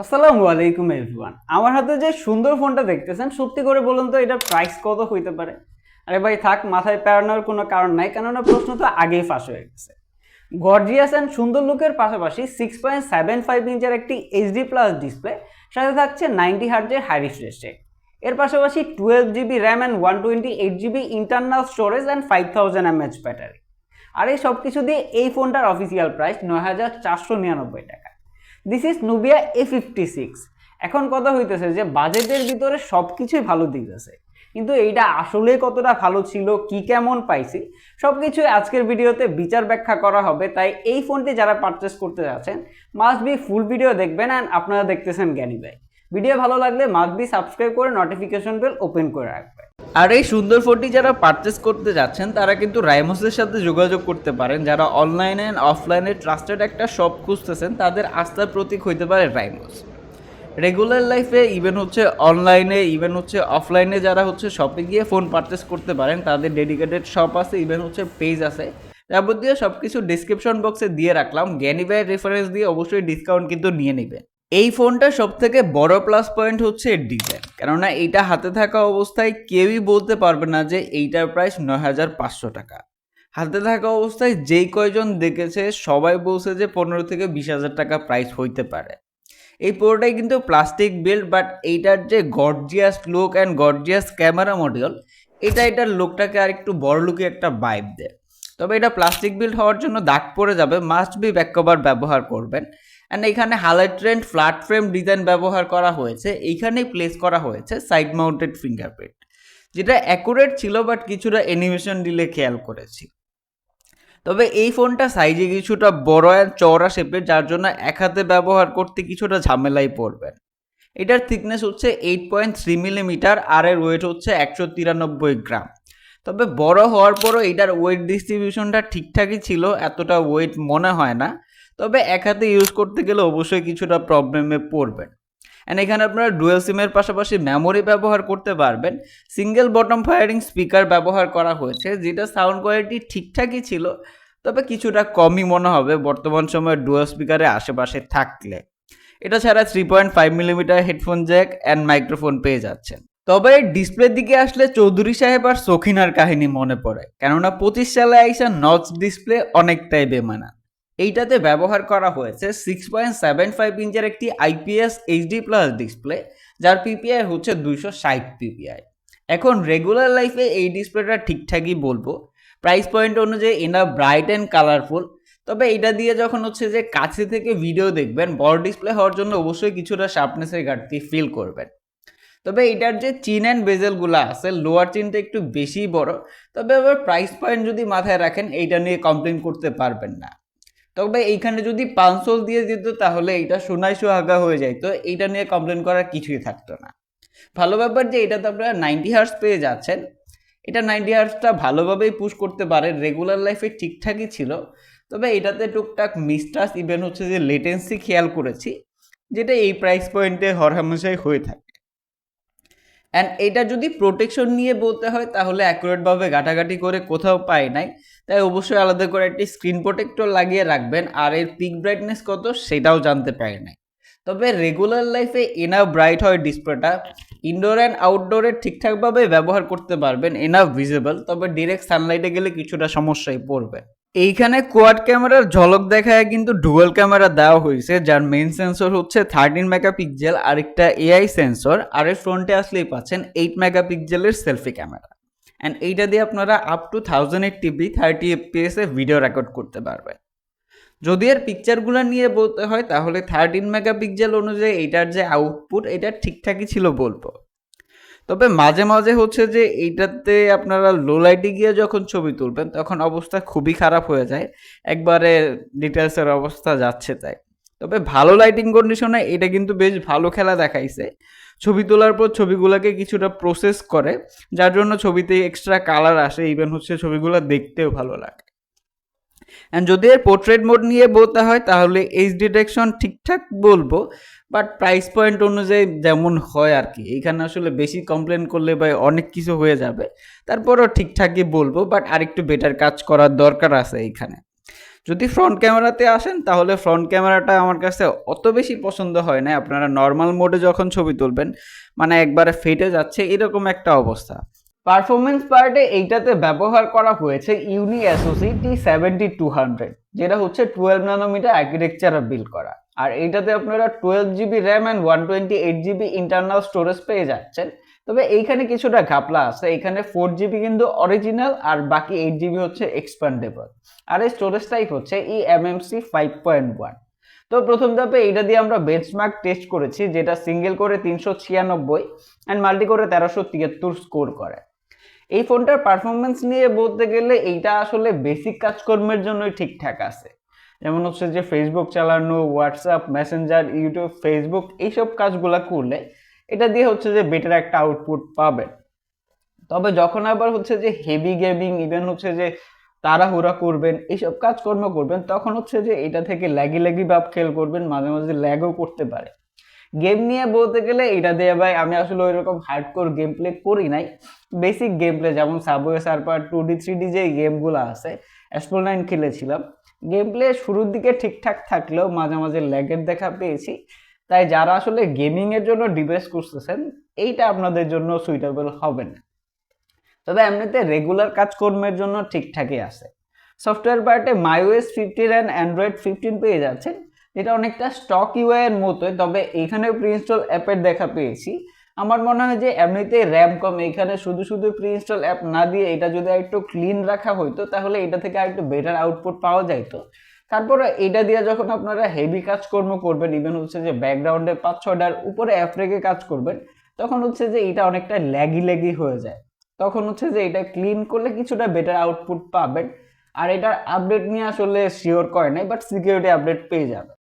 আসসালামু আলাইকুম এভরিওয়ান আমার হাতে যে সুন্দর ফোনটা দেখতেছেন, সত্যি করে বলুন তো এটা প্রাইস কত হইতে পারে? আরে ভাই, থাক, মাথায় প্যারানোর কোনো কারণ নাই, কেননা প্রশ্ন তো আগেই ফাঁস হয়ে গেছে। গর্জিয়াস অ্যান্ড সুন্দর লুকের পাশাপাশি সিক্স পয়েন্ট সেভেন ফাইভ ইঞ্চের একটি এইচডি প্লাস ডিসপ্লে সাথে থাকছে নাইনটি হার্জের হাই রিফ্রেশ রেট এর পাশাপাশি twelve GB RAM and one twenty eight GB internal storage and five thousand mAh battery আর এই সব কিছু দিয়ে এই ফোনটার অফিসিয়াল প্রাইস নয় হাজার চারশো নিরানব্বই টাকা। This is Nubia A fifty six এখন কথা হইতেছে যে বাজেটের ভিতরে সব কিছুই ভালো দিক আছে। কিন্তু এইটা আসলে কতটা ভালো ছিল, কি কেমন পাইছি সব কিছুই আজকের ভিডিওতে বিচার ব্যাখ্যা করা হবে। তাই এই ফোনটি যারা পারচেস করতে যাচ্ছেন মাস্ট বি ফুল ভিডিও দেখবেন অ্যান্ড আপনারা দেখতেছেন জ্ঞানী ভাই। ভিডিও ভালো লাগলে মাস্ট বি সাবস্ক্রাইব করে নোটিফিকেশন বেল ওপেন করে রাখবেন। আর এই সুন্দর ফোনটি যারা পারচেস করতে যাচ্ছেন, তারা কিন্তু রাইমোসের সাথে যোগাযোগ করতে পারেন। যারা অনলাইনে অ্যান্ড অফলাইনে ট্রাস্টেড একটা শপ খুঁজতেছেন, তাদের আস্থার প্রতীক হইতে পারে রাইমোস রেগুলার লাইফে ইভেন হচ্ছে অনলাইনে ইভেন হচ্ছে অফলাইনে যারা হচ্ছে শপে গিয়ে ফোন পারচেস করতে পারেন, তাদের ডেডিকেটেড শপ আছে ইভেন হচ্ছে পেজ আছে। যাবতীয় সব কিছু ডিসক্রিপশন বক্সে দিয়ে রাখলাম। জ্ঞানী ভাইয়ের রেফারেন্স দিয়ে অবশ্যই ডিসকাউন্ট কিন্তু নিয়ে নেবেন এই ফোনটা সব থেকে বড় প্লাস পয়েন্ট হচ্ছে এর ডিজাইন কেননা এইটা হাতে থাকা অবস্থায় কেউই বলতে পারবে না যে এইটার প্রাইস নয় হাজার পাঁচশো টাকা। হাতে থাকা অবস্থায় যেই কয়জন দেখেছে, সবাই বলছে যে পনেরো থেকে বিশ হাজার টাকা প্রাইস হইতে পারে। এই পুরোটাই কিন্তু প্লাস্টিক বিল্ড বাট এইটার যে gorgeous look and gorgeous camera module এটা এটার লুকটাকে আর একটু বড় লুকে একটা বাইব দেয়। তবে এটা প্লাস্টিক বিল্ড হওয়ার জন্য দাগ পড়ে যাবে মাস্ট বি ব্যাক কভার ব্যবহার করবেন। অ্যান্ড এখানে highlight trend flat frame design ব্যবহার করা হয়েছে। এইখানেই প্লেস করা হয়েছে সাইড মাউন্টেড ফিঙ্গারপ্রিন্ট যেটা অ্যাকুরেট ছিল বাট কিছুটা অ্যানিমেশন ডিলে খেয়াল করেছি। তবে এই ফোনটা সাইজে কিছুটা বড় অ্যান্ড চওড়া শেপের যার জন্য এক হাতে ব্যবহার করতে কিছুটা ঝামেলাই পড়বেন। এটার থিকনেস হচ্ছে এইট পয়েন্ট থ্রি মিলিমিটার আর এর ওয়েট হচ্ছে একশো তিরানব্বই গ্রাম। তবে বড় হওয়ার পরও এটার ওয়েট ডিস্ট্রিবিউশনটা ঠিকঠাকই ছিল, এতটা ওয়েট মনে হয় না। তবে এক হাতে ইউজ করতে গেলে অবশ্যই কিছুটা প্রবলেমে পড়বেন। অ্যান্ড এখানে আপনারা ডুয়েল সিমের পাশাপাশি মেমোরি ব্যবহার করতে পারবেন। সিঙ্গেল বটম ফায়ারিং স্পিকার ব্যবহার করা হয়েছে, যেটা সাউন্ড কোয়ালিটি ঠিকঠাকই ছিল, তবে কিছুটা কমই মনে হবে বর্তমান সময়ে ডুয়েল স্পিকারের আশেপাশে থাকলে। এটা ছাড়া three point five millimetre headphone jack and microphone পেয়ে যাচ্ছেন। তবে ডিসপ্লের দিকে আসলে চৌধুরী সাহেব আর সখিনার কাহিনী মনে পড়ে, কেননা পঁচিশ সালে আইসা নচ ডিসপ্লে অনেকটাই বেমানা এইটাতে ব্যবহার করা হয়েছে সিক্স পয়েন্ট সেভেন ফাইভ ইঞ্চের একটি আইপিএস এইচডি প্লাস ডিসপ্লে যার পিপিআই হচ্ছে দুইশো ষাট পিপিআই এখন রেগুলার লাইফে এই ডিসপ্লেটা ঠিকঠাকই বলব। প্রাইস পয়েন্ট অনুযায়ী এনা ব্রাইট অ্যান্ড কালারফুল তবে এটা দিয়ে যখন হচ্ছে যে কাছে থেকে ভিডিও দেখবেন, বড় ডিসপ্লে হওয়ার জন্য অবশ্যই কিছুটা শার্পনেসের ঘাটতি ফিল করবেন। তবে এটার যে চিন অ্যান্ড বেজেলগুলো আছে লোয়ার চিনটা একটু বেশি বড়। তবে আবার প্রাইস পয়েন্ট যদি মাথায় রাখেন, এইটা নিয়ে কমপ্লেন করতে পারবেন না। তবে এইখানে যদি পাঁচশোল দিয়ে দিত, তাহলে এটা সোনায় সোহাগা হয়ে যায় তো এইটা নিয়ে কমপ্লেন করার কিছুই থাকতো না। ভালো ব্যাপার যে এটাতে আপনারা নাইনটি হার্স পেয়ে যাচ্ছেন। এটা নাইনটি হার্সটা ভালোভাবেই পুশ করতে পারে রেগুলার লাইফে ঠিকঠাকই ছিল। তবে এটাতে টুকটাক মিস্টাস ইভেন হচ্ছে যে লেটেন্সি খেয়াল করেছি, যেটা এই প্রাইস পয়েন্টে হরহামেশাই হয়ে থাকে। অ্যান্ড এটা যদি প্রোটেকশন নিয়ে বলতে হয়, তাহলে অ্যাকুরেটভাবে ঘাটাঘাটি করে কোথাও পাই নাই। তাই অবশ্যই আলাদা করে একটি স্ক্রিন প্রোটেক্টর লাগিয়ে রাখবেন, আর এর পিক ব্রাইটনেস কত সেটাও জানতে পারি নাই। তবে রেগুলার লাইফে এনাফ ব্রাইট হয় ডিসপ্লেটা ইনডোর অ্যান্ড আউটডোরে ঠিকঠাকভাবে ব্যবহার করতে পারবেন এনাফ ভিজিবল তবে ডিরেক্ট সানলাইটে গেলে কিছুটা সমস্যায় পড়বে। এইখানে কোয়াড ক্যামেরার ঝলক দেখায় কিন্তু ডুয়াল ক্যামেরা দেওয়া হয়েছে, যার মেইন সেন্সর হচ্ছে থার্টিন মেগাপিক্সেল আরেকটা এআই সেন্সর আর এর ফ্রন্টে আসলেই পাচ্ছেন এইট মেগাপিক্সেলের সেলফি ক্যামেরা অ্যান্ড এইটা দিয়ে আপনারা up to thousand eight TV thirty এফপিএসে video record করতে পারবেন। যদি এর পিকচারগুলো নিয়ে বলতে হয়, তাহলে থার্টিন মেগাপিক্সেল অনুযায়ী এটার যে আউটপুট এটা ঠিকঠাকই ছিল বলব। তবে মাঝে মাঝে হচ্ছে যে এইটাতে আপনারা লো লাইটে গিয়ে যখন ছবি তুলবেন, তখন অবস্থা খুবই খারাপ হয়ে যায়। একবারে ডিটেলসের অবস্থা যাচ্ছে তাই। তবে ভালো লাইটিং কন্ডিশনে এটা কিন্তু বেশ ভালো খেলা দেখাইছে। ছবি তোলার পর ছবিগুলোকে কিছুটা প্রসেস করে, যার জন্য ছবিতে এক্সট্রা কালার আসে ইভেন হচ্ছে ছবিগুলো দেখতেও ভালো লাগে। অ্যান্ড যদি এর পোর্ট্রেট মোড নিয়ে বলতে হয়, তাহলে এইচ ডিটেকশন ঠিকঠাক বলব বাট প্রাইস পয়েন্ট অনুযায়ী যেমন হয় আর কি এইখানে আসলে বেশি কমপ্লেন করলে বা অনেক কিছু হয়ে যাবে। তারপরও ঠিকঠাকই বলব বাট আরেকটু বেটার কাজ করার দরকার আছে এইখানে যদি ফ্রন্ট ক্যামেরাতে আসেন, তাহলে ফ্রন্ট ক্যামেরাটা আমার কাছে অত বেশি পছন্দ হয় না। আপনারা নর্মাল মোডে যখন ছবি তুলবেন মানে একবারে ফেটে যাচ্ছে, এরকম একটা অবস্থা। পারফরমেন্স পার্টে এইটাতে ব্যবহার করা হয়েছে Unisoc T seventy two hundred যেটা হচ্ছে টুয়েলভ নানোমিটার আর্কিটেকচারে বিল্ড করা। আর এইটাতে আপনারা twelve GB RAM and one twenty eight GB internal storage পেয়ে যাচ্ছেন। তবে এইখানে কিছুটা ঘাপলা আছে এখানে ফোর জিবি কিন্তু অরিজিনাল আর বাকি এইট জিবি হচ্ছে এক্সপান্ডেবল আর এই স্টোরেজ টাইপ হচ্ছে e MMC five point one তো প্রথম ধাপে এইটা দিয়ে আমরা বেঞ্চমার্ক টেস্ট করেছি, যেটা সিঙ্গেল করে তিনশো ছিয়ানব্বই অ্যান্ড মাল্টি করে তেরোশো তিয়াত্তর স্কোর করে। এই ফোনটার পারফরমেন্স নিয়ে বলতে গেলে এইটা আসলে বেসিক কাজকর্মের জন্যই ঠিকঠাক আছে। যেমন হচ্ছে যে ফেসবুক চালানো হোয়াটসঅ্যাপ মেসেঞ্জার ইউটিউব ফেসবুক এইসব কাজগুলো করলে এটা দিয়ে হচ্ছে যে বেটার একটা আউটপুট পাবেন। তবে যখন আবার হচ্ছে যে হেভি গেমিং ইভেন হচ্ছে যে তাড়াহুড়া করবেন, এইসব কাজকর্ম করবেন, তখন হচ্ছে যে এটা থেকে ল্যাগি ল্যাগি ভাব খেল করবেন, মাঝে মাঝে ল্যাগও করতে পারে। গেম নিয়ে বলতে গেলে এটা দিয়ে ভাই আমি আসলে ওই রকম হার্ডকোর গেম প্লে করি নাই। বেসিক গেম প্লে যেমন Subway Surfer two D three D যে গেমগুলো আছে অ্যাস্ট্রো নাইন খেলেছিলাম। গেম প্লে শুরুর দিকে ঠিকঠাক থাকলেও মাঝে মাঝে ল্যাগের দেখা পেয়েছি। তাই যারা আসলে গেমিংয়ের জন্য ডিভাইস করতেছেন এইটা আপনাদের জন্য সুইটেবল হবে না। তবে এমনিতে রেগুলার কাজকর্মের জন্য ঠিকঠাকই আছে। সফটওয়্যার পার্টে MyOS fifteen and Android fifteen পেয়ে যাচ্ছেন। যেটা অনেকটা স্টক ইউআই এর মতোই, তবে এইখানে প্রিইনস্টল অ্যাপের দেখা পেয়েছি। আমার মনে হয় যে এমনিতেই র্যাম কম, এখানে শুধু শুধু প্রিইনস্টল অ্যাপ না দিয়ে এটা যদি একটু ক্লিন রাখা হইতো, তাহলে এটা থেকে আরেকটু বেটার আউটপুট পাওয়া যাইতো। তারপরে এটা দিয়ে যখন আপনারা হেভি কাজকর্ম করবেন ইভেন হচ্ছে যে ব্যাকগ্রাউন্ডে পাঁচ ছটার উপরে অ্যাপ রেখে কাজ করবেন, তখন হচ্ছে যে এটা অনেকটা ল্যাগি ল্যাগি হয়ে যায়। তখন হচ্ছে যে এটা ক্লিন করলে কিছুটা বেটার আউটপুট পাবেন। আর এটার আপডেট নিয়ে আসলে শিওর করে নাই বাট সিকিউরিটি আপডেট পেয়ে যাবে